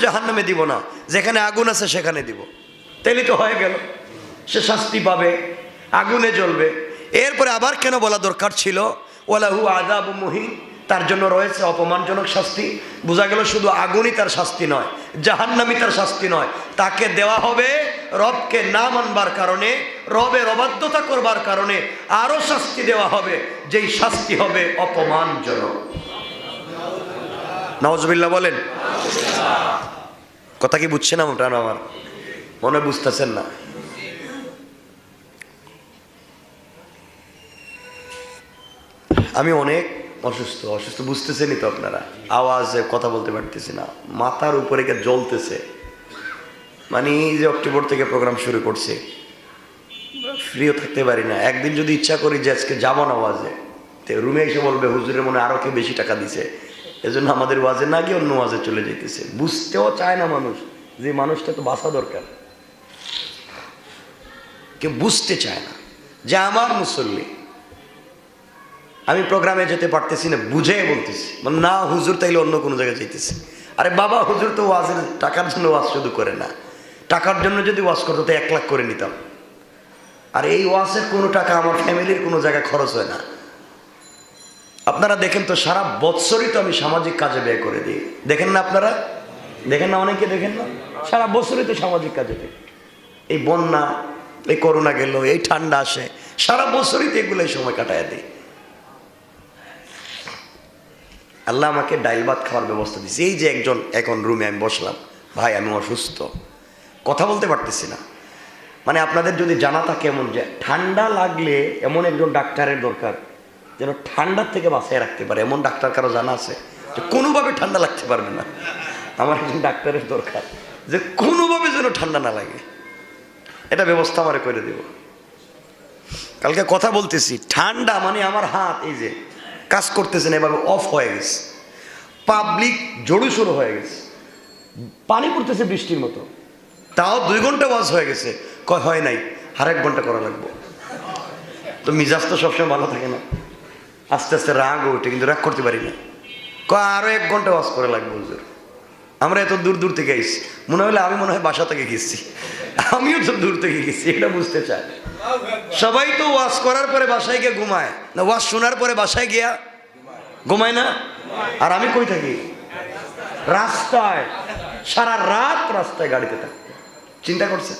জাহান নামে দিব না। যেখানে আগুন আছে সেখানে দিব। তাইলে তো হয়ে গেল। সে শাস্তি পাবে, আগুনে জ্বলবে। এরপরে আবার কেন বলা দরকার ছিল? ওলাহু আদাব মুহিন, তার জন্য রয়েছে অপমানজনক শাস্তি। বোঝা গেল শুধু আগুনই তার শাস্তি নয় জাহান্নামি তার শাস্তি নয়। তাকে দেওয়া হবে রবকে না মানবার কারণে, রবের অবাধ্যতা করবার কারণে আরও শাস্তি দেওয়া হবে, যেই শাস্তি হবে অপমানজনক। নওয়াজবিল্লা বলেন। কথা কি বুঝছেন ওটা আমার? মনে বুঝতেছেন না। আমি অনেক অসুস্থ অসুস্থ বুঝতেছেনই তো আপনারা। আওয়াজে কথা বলতে পারতেছি না। মাথার উপরে কে জ্বলতেছে। মানে এই যে অক্টোবর থেকে প্রোগ্রাম শুরু করছে। ফ্রিও থাকতে পারি না। একদিন যদি ইচ্ছা করি যে আজকে যাব না ওয়াজে তো রুমে এসে বলবে, হুজুরের মনে আরও কেউ বেশি টাকা দিছে। এজন্য আমাদের ওয়াজে না গিয়ে অন্য ওয়াজে চলে যেতেছে বুঝতেও চায় না মানুষ যে মানুষটা তো বাঁচা দরকার। কেউ বুঝতে চায় না যে আমার মুসল্লি, আমি প্রোগ্রামে যেতে পারতেছি না, বুঝে বলতেছি। মানে না, হুজুর তাইলে অন্য কোনো জায়গায় যাইতেছি। আরে বাবা, হুজুর তো ওয়াজের, টাকার জন্য ওয়াজ শুধু করে না। টাকার জন্য যদি ওয়াজ করতো, তো এক লাখ করে নিতাম। আর এই ওয়াজের কোনো টাকা আমার ফ্যামিলির কোনো জায়গায় খরচ হয় না। আপনারা দেখেন তো, সারা বৎসরই তো আমি সামাজিক কাজে ব্যয় করে দিই। দেখেন না আপনারা? দেখেন না অনেকে দেখেন না? সারা বছরই তো সামাজিক কাজে দিই। এই বন্যা, এই করোনা গেল, এই ঠান্ডা আসে, সারা বছরই তো এগুলো সময় কাটায় দিই। আল্লাহ আমাকে ডাইল ভাত খাওয়ার ব্যবস্থা দিয়েছে। এই যে একজন এখন রুমে আমি বসলাম, ভাই, আমি অসুস্থ। কথা বলতে পারতেছি না। মানে আপনাদের যদি জানা থাকে এমন যে, ঠান্ডা লাগলে এমন একজন ডাক্তারের দরকার। যেন ঠান্ডার থেকে বাঁচিয়ে রাখতে পারে। এমন ডাক্তার কারও জানা আছে যে কোনোভাবে ঠান্ডা লাগতে পারবে না? আমার একজন ডাক্তারের দরকার যে কোনোভাবে যেন ঠান্ডা না লাগে। এটা ব্যবস্থা আমার করে দেব। কালকে কথা বলতেছি, ঠান্ডা মানে আমার হাত, এই যে কাজ করতেছেন, এভাবে অফ হয়ে গেছে। পাবলিক জড়ু শুরু হয়ে গেছে। পানি পড়তেছে বৃষ্টির মতো। তাও দুই ঘণ্টা ওয়াজ হয়ে গেছে। কয়, হয় নাই আর এক ঘণ্টা করা লাগবে। তো মিজাজ তো সবসময় ভালো থাকে না। আস্তে আস্তে রাগ ওঠে, কিন্তু রাগ করতে পারি না। ক আরও এক ঘণ্টা ওয়াজ করে লাগবে, হুজুর। আমরা এত দূর দূর থেকে আইসি মনে হলে আমি মনে হয় বাসা থেকে গেছি। আমিও তো দূর থেকে গেছি, এটা বুঝতে চাই সবাই তো ওয়াশ করার পরে বাসায় গিয়ে ঘুমায়। না ওয়াশ শোনার পরে বাসায় গিয়া ঘুমায় না? আর আমি কই থাকি? রাস্তায়, সারা রাত রাস্তায় গাড়িতে থাকতে চিন্তা করছে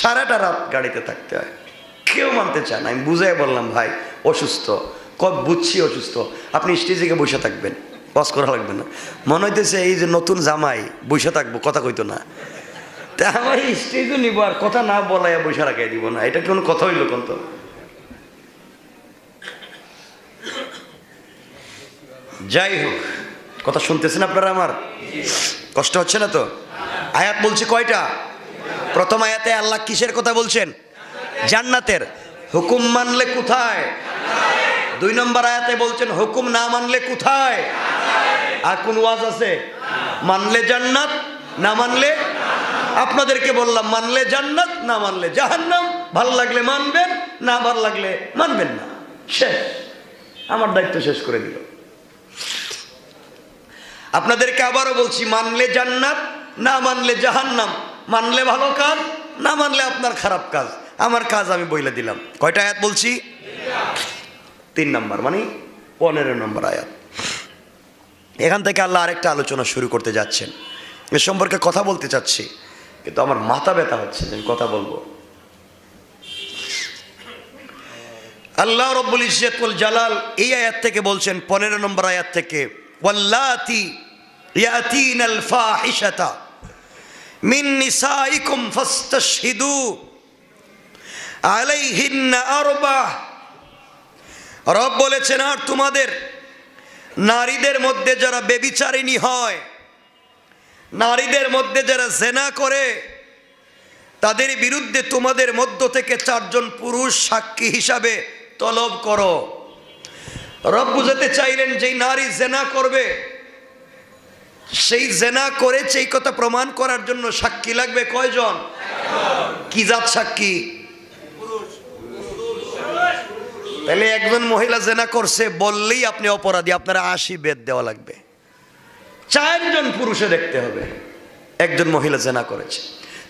সারাটা রাত গাড়িতে থাকতে হয়। কেউ মানতে চান আমি বুঝাই বললাম, ভাই, অসুস্থ। কব, বুঝছি অসুস্থ। আপনি স্টেজে বসে থাকবেন। বস করা লাগবে না। মনে হইতেছে এই যে নতুন জামাই, বসে থাকব, কথা কইতো না। তা আমার স্টেজও নিব আর কথা না বলাইয়া বসে রাখাই দিব না। এটা কোনো কথা হইল কোন তো যাই হোক, কথা শুনতেছেন আপনারা আমার? কষ্ট হচ্ছে না তো? আয়াত বলছে কয়টা? প্রথম আয়াতে আল্লাহ কিসের কথা বলছেন? জান্নাতের। হুকুম মানলে কোথায়? দুই নম্বর আয়াতে বলছেন, হুকুম না মানলে কোথায়? আর কোন ওয়াজ আছে? মানলে জান্নাত, না মানলে? আপনাদেরকে বললাম, মানলে জান্নাত, না মানলে জাহান্নাম। ভালো লাগলে মানবেন, না ভালো লাগলে মানবেন না। শেষ। আমার দায়িত্ব শেষ করে দিল। আপনাদেরকে আবারও বলছি, মানলে জান্নাত, না মানলে জাহান্নাম। মানলে ভালো কাজ, না মানলে আপনার খারাপ কাজ। আমার কাজ আমি বইলে দিলাম। কয়টা আয়াত বলছি? তিন নম্বর মানে পনেরো নম্বর আয়াত। এখান থেকে আল্লাহ আরেকটা আলোচনা শুরু করতে যাচ্ছেন। এ সম্পর্কে কথা বলতে চাচ্ছি, কিন্তু আমার মাথা ব্যথা হচ্ছে আমি কথা বলব। আল্লাহ রব্বুল ইজ্জতুল জালাল এই আয়াত থেকে বলছেন, পনেরো নম্বর আয়াত থেকে, ওয়াল্লাতি ইয়াতিনাল ফাহিশাতা মিন নিসাইকুম ফাস্তাশহিদু। আলাইহিন্না রব বলেছেন আর তোমাদের নারীদের মধ্যে যারা বেবিচারিণী হয় নারীদের মধ্যে যারা জেনা করে তাদের বিরুদ্ধে তোমাদের মধ্য থেকে চারজন পুরুষ সাক্ষী হিসাবে তলব করো। রব বুঝাতে চাইলেন যেই নারী জেনা করবে সেই জেনা করেছে এই কথা প্রমাণ করার জন্য সাক্ষী লাগবে কয়জন? কি জাত সাক্ষী? তাহলে একজন মহিলা জেনা করছে বললেই আপনি অপরাধী আপনারা আশি বেদ দেওয়া লাগবে। চারজন পুরুষে দেখতে হবে একজন মহিলা জেনা করেছে।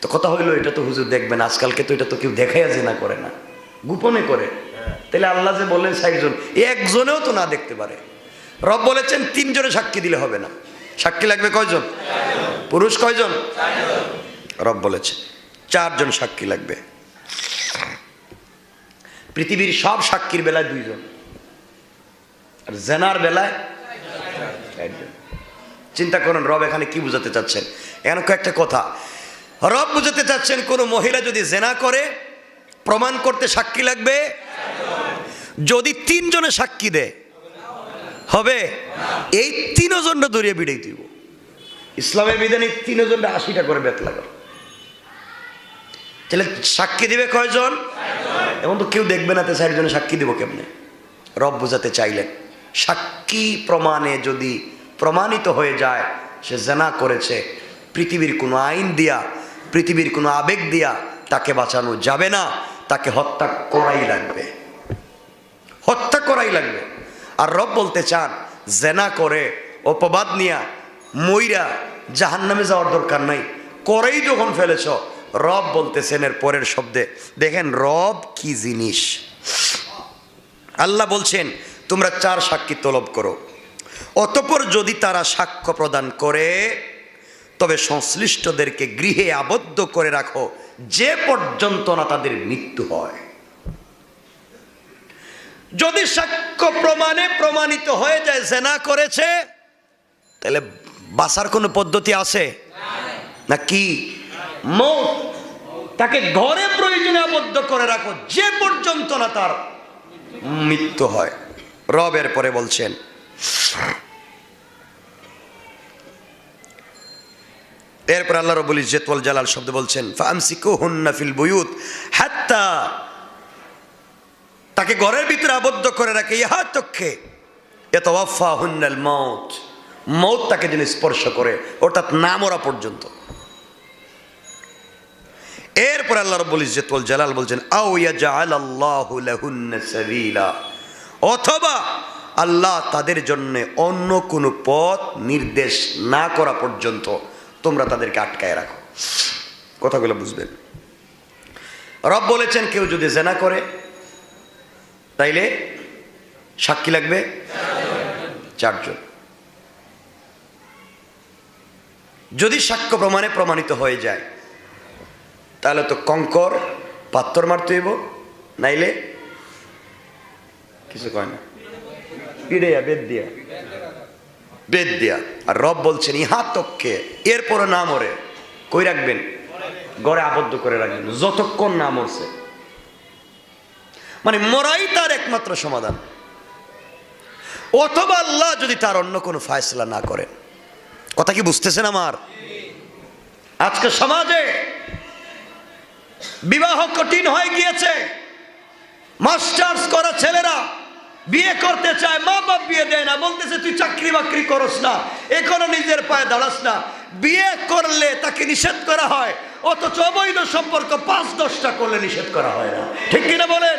তো কথা হইল এটা তো হুজুর দেখবেন আজকালকে তো এটা তো কেউ দেখাইয়া জেনা করে না গোপনে করে। তাহলে আল্লাহ যে বললেন ষাটজন একজনেও তো না দেখতে পারে। রব বলেছেন তিনজনে সাক্ষী দিলে হবে না। সাক্ষী লাগবে কয়জন? পুরুষ কয়জন? রব বলেছে চারজন সাক্ষী লাগবে। পৃথিবীর সব সাক্ষীর বেলায় দুইজন। আর জেনার বেলায় চারজন চিন্তা করুন, রব এখানে কি বুঝাতে চাচ্ছেন? এখানে কয়েকটা কথা। রব বুঝাতে চাচ্ছেন, কোনো মহিলা যদি জেনা করে, প্রমাণ করতে সাক্ষী লাগবে? যদি তিনজনে সাক্ষী দেয় হবে? এই তিনজনটা দরিয়ে বিড়াই দিব। ইসলামের বিধানে তিনজনটা আশিটা করে বেত লাগাও। তাহলে সাক্ষী দিবে কয়জন? এবং তো কেউ দেখবে না তো চারজনে সাক্ষী দিব কেমনে? রব বোঝাতে চাইলেন। সাক্ষী প্রমাণে যদি প্রমাণিত হয়ে যায়, সে জানা করেছে, পৃথিবীর কোনো আইন দিয়া, পৃথিবীর কোনো আবেগ দিয়া তাকে বাঁচানো যাবে না, তাকে হত্যা করাই লাগবে। হত্যা করাই লাগবে। আর রব বলতে চান, জেনা করে, অপবাদ নিয়া, মইরা জাহান নামে যাওয়ার দরকার নাই। করেই যখন ফেলেছ রব বলতেছেন এর পরের শব্দে। দেখেন, রব কি জিনিস? আল্লাহ বলছেন, তোমরা চার সাক্ষী তলব করো। অতপর যদি তারা সাক্ষ্য প্রদান করে, তবে সংশ্লিষ্টদেরকে গৃহে আবদ্ধ করে রাখো, যে পর্যন্ত না তাদের মৃত্যু হয়। যদি সাক্ষ্য প্রমাণে প্রমাণিত হয়ে যায়, জেনা করেছে, তাহলে বাসার কোনো পদ্ধতি আছে? না কি? মৌত। তাকে ঘরে প্রয়োজনে আবদ্ধ করে রাখো, যে পর্যন্ত না তার মৃত্যু হয়। রবের পরে বলছেন, এরপর আল্লাহ রবুল ইজ্জতওয়াল জালাল শব্দ বলছেন ফিল বুয়ুত হাত্তা, তাকে ঘরের ভিতরে আবদ্ধ করে রাখে, ইহা তক্ষে এত ওয়াফা হুন্নাল মৌত মৌত তাকে যিনি স্পর্শ করে, অর্থাৎ না মরা পর্যন্ত। এরপর আল্লাহ রব্বুল ইজ্জতুল জালাল বলছেন, আও ইয়াজআল আল্লাহু লাহুন্না সাবিলা। অথবা আল্লাহ তাদের জন্য অন্য কোনো পথ নির্দেশ না করা পর্যন্ত তোমরা তাদেরকে আটকায় রাখো। কথাগুলো বুঝবেন। রব বলেছেন, কেউ যদি জেনা করে, তাইলে সাক্ষী লাগবে চারজন। যদি সাক্ষ্য প্রমাণে প্রমাণিত হয়ে যায় তাহলে তো কঙ্কর পাত্তর মারতে হইব, নাইলে কিছু কয় না। পিড়েয়া বেদ দিয়া। বেদ দিয়া। আর রব বলছেন, ইহা তককে এরপরে না মরে। কই রাখবেন? গড়ে আবদ্ধ করে রাখবেন। যতক্ষণ না মরছে। মানে মরাই তার একমাত্র সমাধান। অথবা আল্লাহ যদি তার অন্য কোনো ফায়সলা না করেন। কথা কি বুঝতেছেন আমার? আজকে সমাজে বিবাহ কঠিন হয়ে গিয়েছে। মাস্টার্স করা ছেলেরা, বিয়ে করতে চায় মা বাপ বিয়ে দেয় না, বলতেছে, তুই চাকরি বাকরি করস না, এখনও নিজের পায়ে দাঁড়াস না। বিয়ে করলে তাকে নিষেধ করা হয়, অথচ অবৈধ সম্পর্ক পাঁচ দশটা করলে নিষেধ করা হয় না। ঠিক কিনা বলেন?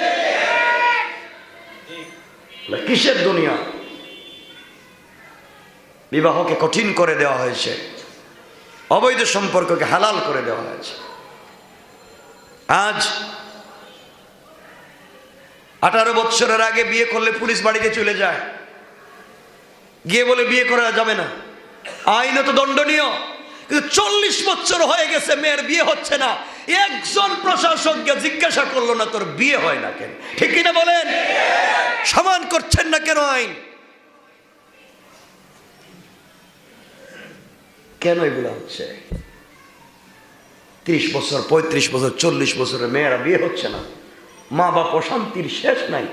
কিসের দুনিয়া? বিবাহকে কঠিন করে দেওয়া হয়েছে, অবৈধ সম্পর্ককে হালাল করে দেওয়া হয়েছে। আজ আঠারো বৎসরের আগে বিয়ে করলে পুলিশ বাড়িতে চলে যায়। গিয়ে বলে, বিয়ে করা যাবে না। আইনত দণ্ডনীয়। কিন্তু চল্লিশ বছর হয়ে গেছে, মেয়ের বিয়ে হচ্ছে না। একজন প্রশাসককে জিজ্ঞাসা করল, না, তোর বিয়ে হয় না কেন? ঠিক কিনা বলেন? সমান করছেন না কেন আইন? কেন এগুলো হচ্ছে? ত্রিশ বছর, পঁয়ত্রিশ বছর, চল্লিশ বছরের মেয়েরা বিয়ে হচ্ছে না। মা বাপ অশান্তির শেষ নাই।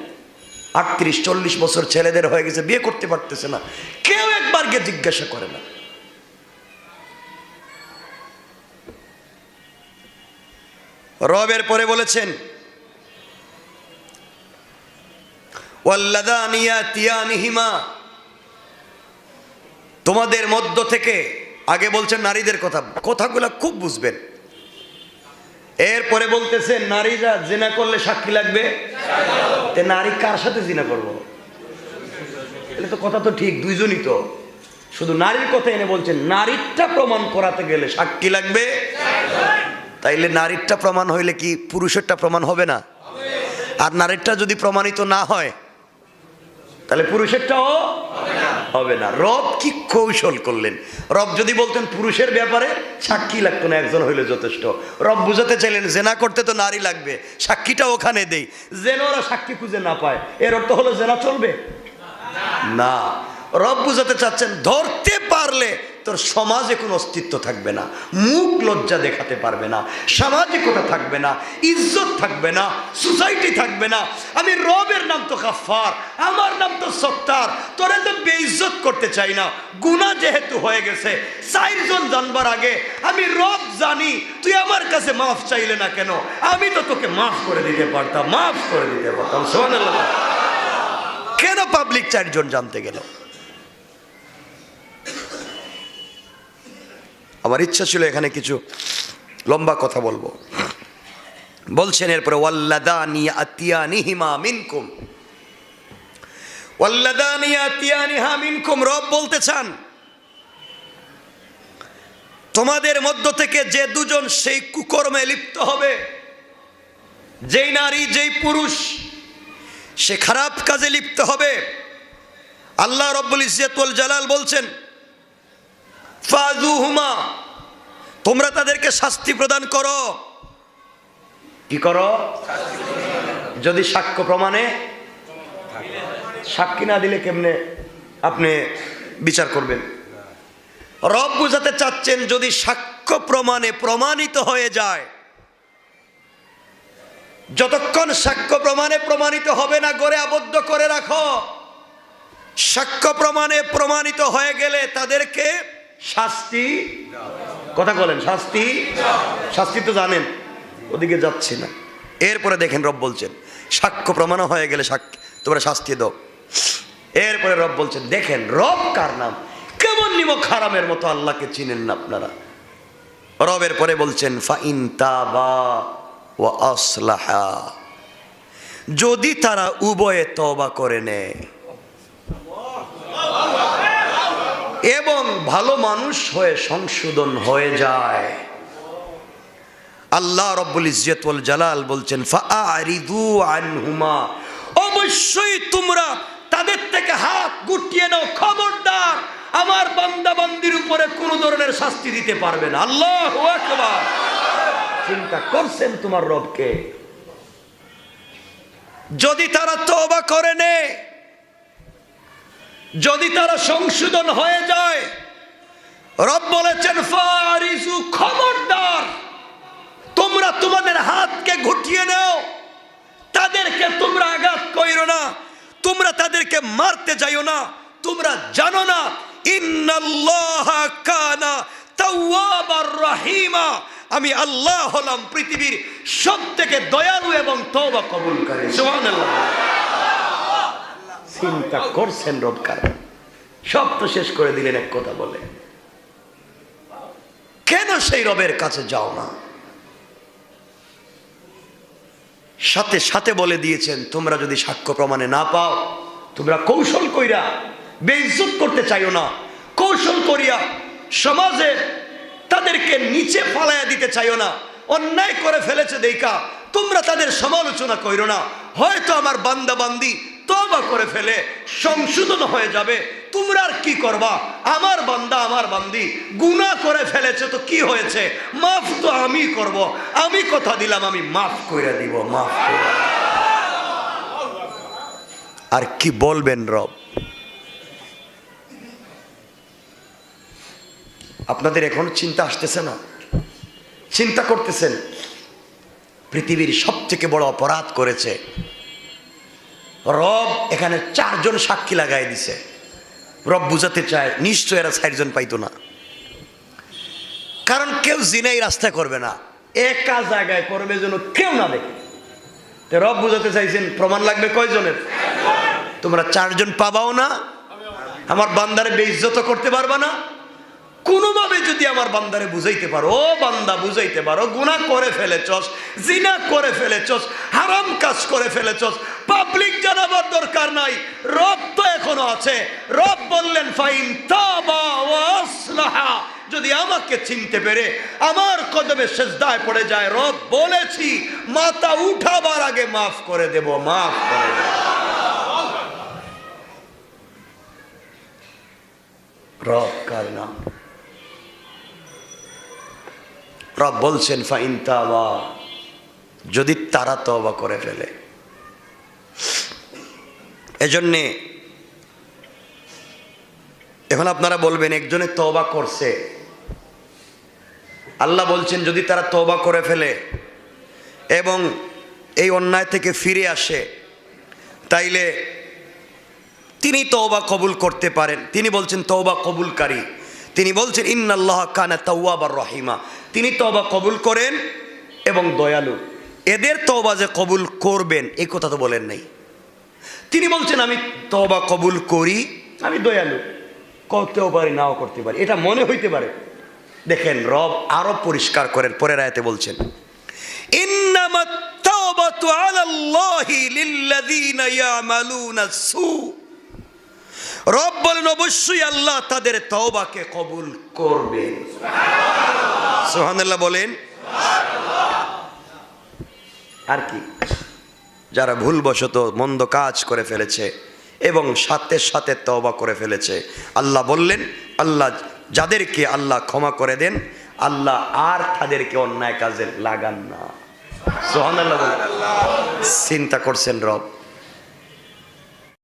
আটত্রিশ, চল্লিশ বছর ছেলেদের হয়ে গেছে, বিয়ে করতে পারতেছে না। কেউ একবার গিয়ে জিজ্ঞাসা করে না। রবের পরে বলেছেন তোমাদের মধ্য থেকে আগে বলছেন নারীদের কথা। কথাগুলো খুব বুঝবেন। এরপরে বলতেছেন নারীরা জিনা করলে সাক্ষী লাগবে? তে নারী কার সাথে জিনা করব? এটা তো কথা তো ঠিক, দুইজনই তো। শুধু নারীর কথা এনে বলছেন, নারীরটা প্রমাণ করাতে গেলে সাক্ষী লাগবে? তাইলে নারীরটা প্রমাণ হইলে কি পুরুষেরটা প্রমাণ হবে না? আর নারীরটা যদি প্রমাণিত না হয় তাহলে পুরুষেরটাও হবে না। রব কি কৌশল করলেন? রব যদি বলতেন পুরুষের ব্যাপারে, সাক্ষী লাগতো না, একজন হইলে যথেষ্ট। রব বুঝাতে চাইলেন, জেনা করতে তো নারী লাগবে, সাক্ষীটা ওখানে দেই। যেন ওরা সাক্ষী খুঁজে না পায়। এর অর্থ হলো জেনা চলবে? না। রব বুঝাতে চাচ্ছেন, ধরতে পারলে তোর সমাজে কোনো অস্তিত্ব থাকবে না। মুখ লজ্জা দেখাতে পারবে না। সামাজিকতা থাকবে না। ইজ্জত থাকবে না। সোসাইটি থাকবে না। আমি রবের নাম তো কাফার আমার নাম তো সত্তার। তোরে তো বেইজ্জত করতে চাই না। গুণা যেহেতু হয়ে গেছে, চারজন জানবার আগে আমি রব জানি, তুই আমার কাছে মাফ চাইলে না কেন? আমি তো তোকে মাফ করে দিতে পারতাম, মাফ করে দিতে পারতাম। কেন পাবলিক চারজন জানতে গেল? আমার ইচ্ছা ছিল এখানে কিছু লম্বা কথা বলব। বলছেন, এরপরে রব বলতে চান, তোমাদের মধ্য থেকে যে দুজন সেই কুকর্মে লিপ্ত হবে, যেই নারী, যেই পুরুষ, সে খারাপ কাজে লিপ্ত হবে। আল্লাহ রব্বুল ইজ্জতুল জালাল বলছেন ফাজুহুমা, তোমরা তাদেরকে শাস্তি প্রদান করো। কি করো? যদি সাক্ষ্য প্রমাণে, সাক্ষী না দিলে কেমনে আপনি বিচার করবেন? রব বুঝাতে চাচ্ছেন, যদি সাক্ষ্য প্রমাণে প্রমাণিত হয়ে যায়, যতক্ষণ সাক্ষ্য প্রমাণে প্রমাণিত হবে না, গড়ে আবদ্ধ করে রাখো। সাক্ষ্য প্রমাণে প্রমাণিত হয়ে গেলে তাদেরকে শাস্তি? কথা বলেন, শাস্তি? শাস্তি তো জানেন, ওদিকে যাচ্ছি না। এরপরে দেখেন রব বলছেন, সাক্ষ্য প্রমাণ হয়ে গেলে সাক্ষী তোমরা শাস্তি দাও। এরপরে রব বলছেন, দেখেন রব কার নাম? কেমন নিমক হারামের মতো আল্লাহকে চিনেন না আপনারা? রবের পরে বলছেন, ফাইন তাবা ও আসলাহা। যদি তারা উভয়ে তবা করে নেয় এবং ভালো মানুষ হয়ে সংশোধন হয়ে যায়। আল্লাহ রব্বুল ইজ্জতুল জালাল বলছেন আনহুমা। অবশ্যই তোমরা তাদের থেকে হাত গুটিয়ে নাও, খবরদার। আমার বান্দা বান্দির উপরে কোনো ধরনের শাস্তি দিতে পারবে না। আল্লাহ চিন্তা করছেন তোমার রবকে? যদি তারা তওবা করে নেয় যদি তারা সংশোধন হয়ে যায়, রব বলেছেন খবরদার। তোমরা তোমাদের হাতকে ঘুটিয়ে নাও। তাদেরকে তোমরা আঘাত কইরো না। তোমরা তাদেরকে মারতে যাইও না। তোমরা জানো না রহিমা। আমি আল্লাহ হলাম পৃথিবীর সব থেকে দয়ালু এবং তওবা কবুলকারী। সুবহানাল্লাহ। চিন্তা করছেন রবকার। সব তো শেষ করে দিলেন এক কথা বলে। কেন সেই রবের কাছে যাও না? সাথে সাথে বলে দিয়েছেন, তোমরা যদি সাক্ষ্য প্রমাণে না পাও, তোমরা কৌশল কইরা বেইজ্জত করতে চাইও না। কৌশল করিয়া সমাজে তাদেরকে নিচে ফালাইয়া দিতে চাইও না। অন্যায় করে ফেলেছে দেখা তোমরা তাদের সমালোচনা কইরো না। হয়তো আমার বান্দা বান্দি তবা করে ফেলে, সংশোধন হয়ে যাবে। তোমরা আর কি করবা? আমার বান্দা, আমার বান্দি গুনাহ করে ফেলেছে তো কি হয়েছে? মাফ তো আমি করব। আমি কথা দিলাম, আমি মাফ করে দিব, মাফ আর কি বলবেন রব? আপনাদের এখন চিন্তা আসতেছে না? চিন্তা করতেছেন? পৃথিবীর সব থেকে বড় অপরাধ করেছে রব এখানে চারজন সাক্ষী লাগাই দিছে। রব বুঝাতে চায়, নিশ্চয় এরা চারজন পাইতো না। কারণ কেউ জিনাই রাস্তা করবে না। একা জায়গায় করবে যেন কেউ না দেখে। রব বুঝাতে চাইছেন, প্রমাণ লাগবে কয়জনের? তোমরা চারজন পাবাও না, আমার বান্দারে বেইজ্জত করতে পারবা না। কোনোভাবে যদি আমার বান্দারে বুঝাইতে পারো, ও বান্দা বুঝাইতে পারো, গুনাহ করে ফেলেছস, জিনা করে ফেলেছস, হারাম কাজ করে ফেলেছস পাবলিক জানাবার দরকার নাই, রব তো এখনও আছে। রব বললেন, ফাইন যদি আমাকে চিনতে পেরে, আমার কদমে সেজদায় পড়ে যায়, রব বলেছি, মাথা উঠাবার আগে মাফ করে দেব, মাফ করে দেব। রব কার নাম? রব বলছেন, ফাইন তাবা যদি তারা তবা করে ফেলে। এজন্যে এখন আপনারা বলবেন, একজনে তবা করছে। আল্লাহ বলছেন, যদি তারা তবা করে ফেলে এবং এই অন্যায় থেকে ফিরে আসে, তাইলে তিনি তওবা কবুল করতে পারেন। তিনি বলছেন, তওবা কবুলকারী। তিনি বলছেন, ইন্নাল্লাহ কানা তাওয়াবার রহিমা। তিনি তবা কবুল করেন এবং দয়ালু। এদের তবা যে কবুল করবেন এই কথা তো বলেন নাই। তিনি বলছেন, আমি তবা কবুল করি, আমি দয়ালু। করতেও পারি, নাও করতে পারি। এটা মনে হইতে পারে। দেখেন, রব আরও পরিষ্কার করেন, পরের আয়াতে বলছেন, ইন্নামাত তাওবাতু আলাল্লাহি লিল্লাযীনা ইয়ামালুনা সু। রব বলেন অবশ্যই আল্লাহ তাদের তওবাকে কবুল করবেন সুবহানাল্লাহ বলেন। আর কি? যারা ভুলবশত মন্দ কাজ করে ফেলেছে এবং সাথে সাথে তওবা করে ফেলেছে, আল্লাহ বললেন, আল্লাহ যাদেরকে আল্লাহ ক্ষমা করে দেন, আল্লাহ আর তাদেরকে অন্যায় কাজে লাগান না। সুবহানাল্লাহ বলেন। চিন্তা করছেন রব